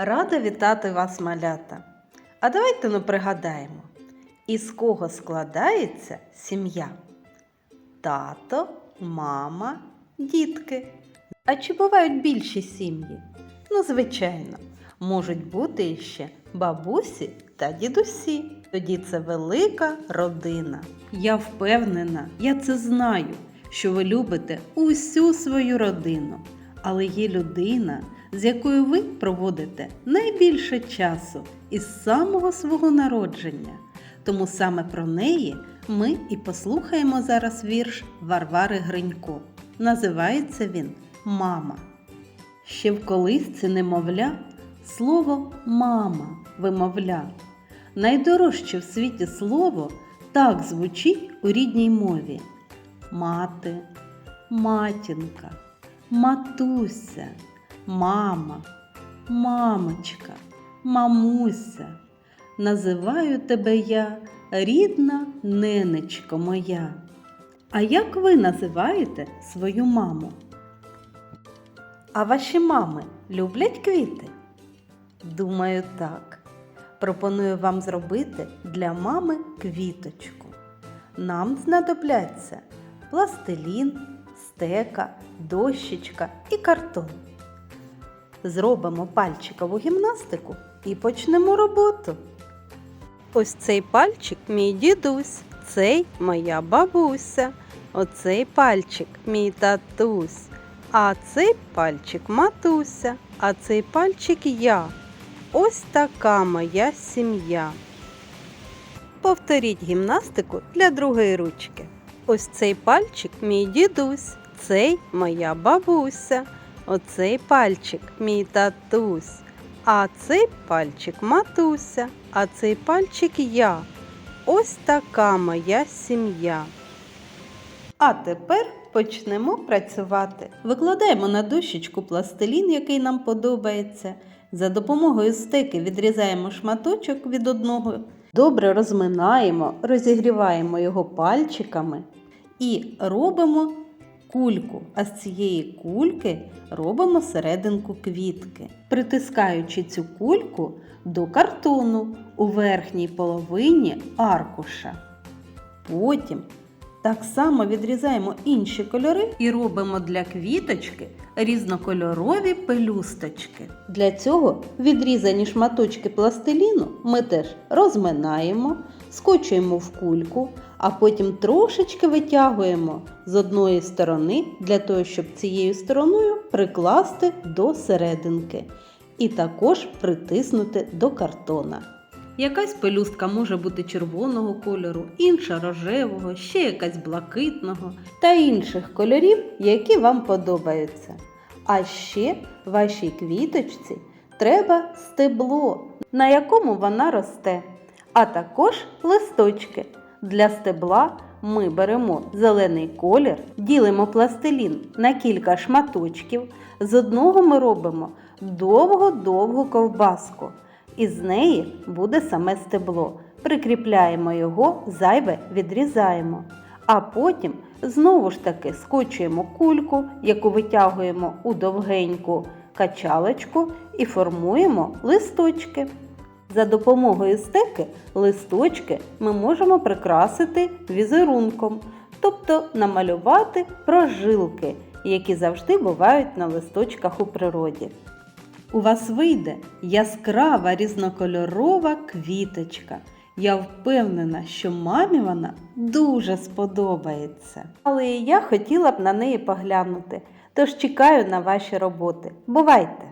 Рада вітати вас, малята. А давайте ну пригадаємо, із кого складається сім'я? Тато, мама, дітки. А чи бувають більші сім'ї? Ну, звичайно, можуть бути іще бабусі та дідусі. Тоді це велика родина. Я впевнена, я це знаю, що ви любите усю свою родину. Але є людина, з якою ви проводите найбільше часу із самого свого народження. Тому саме про неї ми і послухаємо зараз вірш Варвари Гринько. Називається він Мама. Ще в колисці немовля слово мама вимовля. Найдорожче в світі слово так звучить у рідній мові. Мати, матінка, матуся, мама, мамочка, мамуся. Називаю тебе я рідна ненечко моя. А як ви називаєте свою маму? А ваші мами люблять квіти? Думаю, так. Пропоную вам зробити для мами квіточку. Нам знадобляться пластилін, стека, дощечка і картон. Зробимо пальчикову гімнастику і почнемо роботу. Ось цей пальчик мій дідусь, цей моя бабуся, оцей пальчик мій татусь, а цей пальчик матуся, а цей пальчик я. Ось така моя сім'я. Повторіть гімнастику для другої ручки. Ось цей пальчик мій дідусь, цей моя бабуся, оцей пальчик мій татусь, а цей пальчик матуся, а цей пальчик я. Ось така моя сім'я. А тепер почнемо працювати. Викладаємо на дощечку пластилін, який нам подобається. За допомогою стеки відрізаємо шматочок від одного. Добре розминаємо, розігріваємо його пальчиками і робимо кульку. А з цієї кульки робимо серединку квітки, притискаючи цю кульку до картону у верхній половині аркуша. Потім так само відрізаємо інші кольори і робимо для квіточки різнокольорові пелюсточки. Для цього відрізані шматочки пластиліну ми теж розминаємо, скочуємо в кульку, а потім трошечки витягуємо з одної сторони для того, щоб цією стороною прикласти до серединки і також притиснути до картона. Якась пелюстка може бути червоного кольору, інша рожевого, ще якась блакитного та інших кольорів, які вам подобаються. А ще вашій квіточці треба стебло, на якому вона росте, а також листочки. Для стебла ми беремо зелений колір, ділимо пластилін на кілька шматочків. З одного ми робимо довго-довгу ковбаску. Із неї буде саме стебло. Прикріпляємо його, зайве відрізаємо. А потім знову ж таки скочуємо кульку, яку витягуємо у довгеньку качалочку і формуємо листочки. За допомогою стеки листочки ми можемо прикрасити візерунком, тобто намалювати прожилки, які завжди бувають на листочках у природі. У вас вийде яскрава різнокольорова квіточка. Я впевнена, що мамі вона дуже сподобається. Але і я хотіла б на неї поглянути, тож чекаю на ваші роботи. Бувайте!